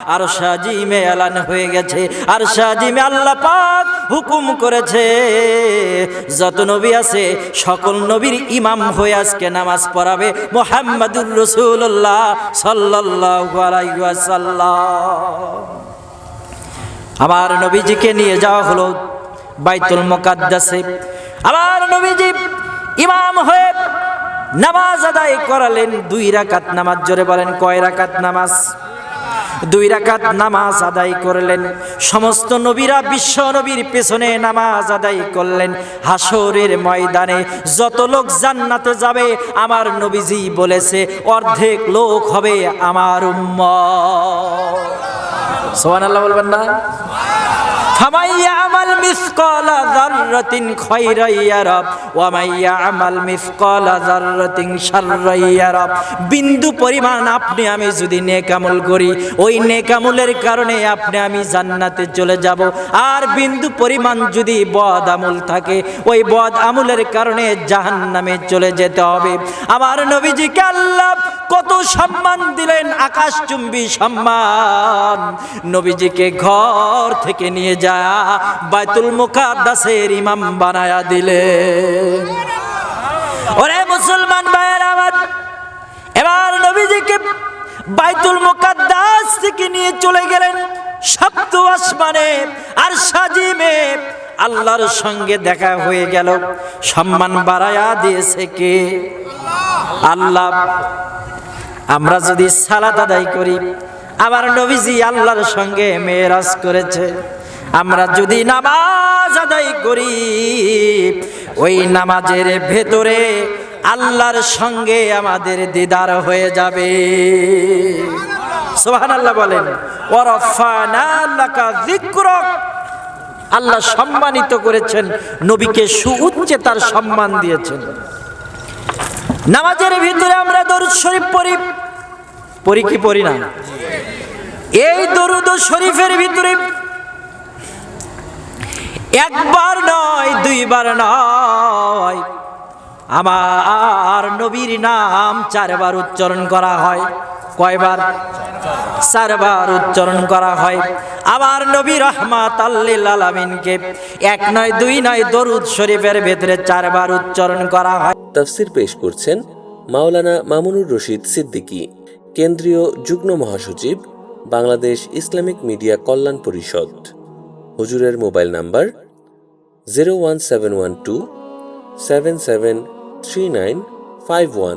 আর সাজিমে এলান হয়ে গেছে, আর সাজিমে আল্লাহ পাক হুকুম করেছে। যত নবী আছে, সকল নবীর ইমাম হয়ে আজকে নামাজ পড়াবে মোহাম্মদুর রসুল্লাহ আলাইহি আমার নবীজিকে নিয়ে যাওয়া হলো বাইতুল মোকাদ্দাসে। আমার নবীজি ইমাম হয়ে নামাজ আদায় করালেন, দুই রাকাত নামাজ, জোরে বলেন, কয় রাকাত নামাজ? দুই রাকাত নামাজ আদায় করলেন। সমস্ত নবীরা বিশ্ব নবীর পেছনে নামাজ আদায় করলেন। হাসরের ময়দানে যত লোক জান্নাতে যাবে, আমার নবীজি বলেছে, অর্ধেক লোক হবে আমার উম্ম সোহান আল্লাহ বলবেন না? ইয়ারা ওয়া মাই ইয়ামাল মিসকালা যাররাতিন শাররান ইয়ারা বিন্দু পরিমাণ আপনি, আমি যদি নেকামল করি, ওই নেকামলের কারণে আপনি, আমি জান্নাতে চলে যাব। আর বিন্দু পরিমাণ যদি বদ আমল থাকে, ওই বদ আমলের কারণে জাহান্নামে চলে যেতে হবে। আমার নবীজিকে আল্লাহ সম্মান দিলেন আকাশচুম্বী সম্মান। নবীজিকে ঘর থেকে নিয়ে যা বাইতুল মুকাদ্দাসের ইমাম বানায়া দিলে। ওরে মুসলমান ভাইয়ের আমার, এবার নবীজিকে বাইতুল মুকাদ্দাস থেকে নিয়ে চলে গেলেন সপ্ত আসমানে আর সাজিমে। আল্লাহর সঙ্গে দেখা হয়ে গেল, সম্মান বাড়ায়া দিয়েছে কে? আল্লাহ। আমরা যদি সালাত আদায় করি, আবার নবীজি আল্লাহর সঙ্গে মেরাজ করেছে, আমরা যদি নামাজ আদায় করি, ওই নামাজের ভেতরে আল্লাহর সঙ্গে আমাদের দিদার হয়ে যাবে। সোহান আল্লাহ বলেন আল্লাহ সম্মানিত করেছেন, নবীকে সুউচ্চে তার সম্মান দিয়েছেন। নামাজের ভিতরে আমরা দরুদ শরীফ পড়ি। পড়ি কি পড়ি না? এই দরুদ শরীফের ভিতরে একবার নয়, দুইবার নয়, আমার নবীর নাম চারবার উচ্চারণ করা হয়। কয়বার? চারবার উচ্চারণ করা হয়। আবার নবী রহমাত আল্লিল আলামিনকে এক নয়, দুই নয় দরুদ শরীফের ভেতরে চারবার উচ্চারণ করা হয়। তফসির পেশ করছেন মাওলানা মামুনুর রশিদ সিদ্দিকী, কেন্দ্রীয় যুগ্ম মহাসচিব, বাংলাদেশ ইসলামিক মিডিয়া কল্যাণ পরিষদ। হুজুরের mobile number zero one seven one two seven seven three nine five one.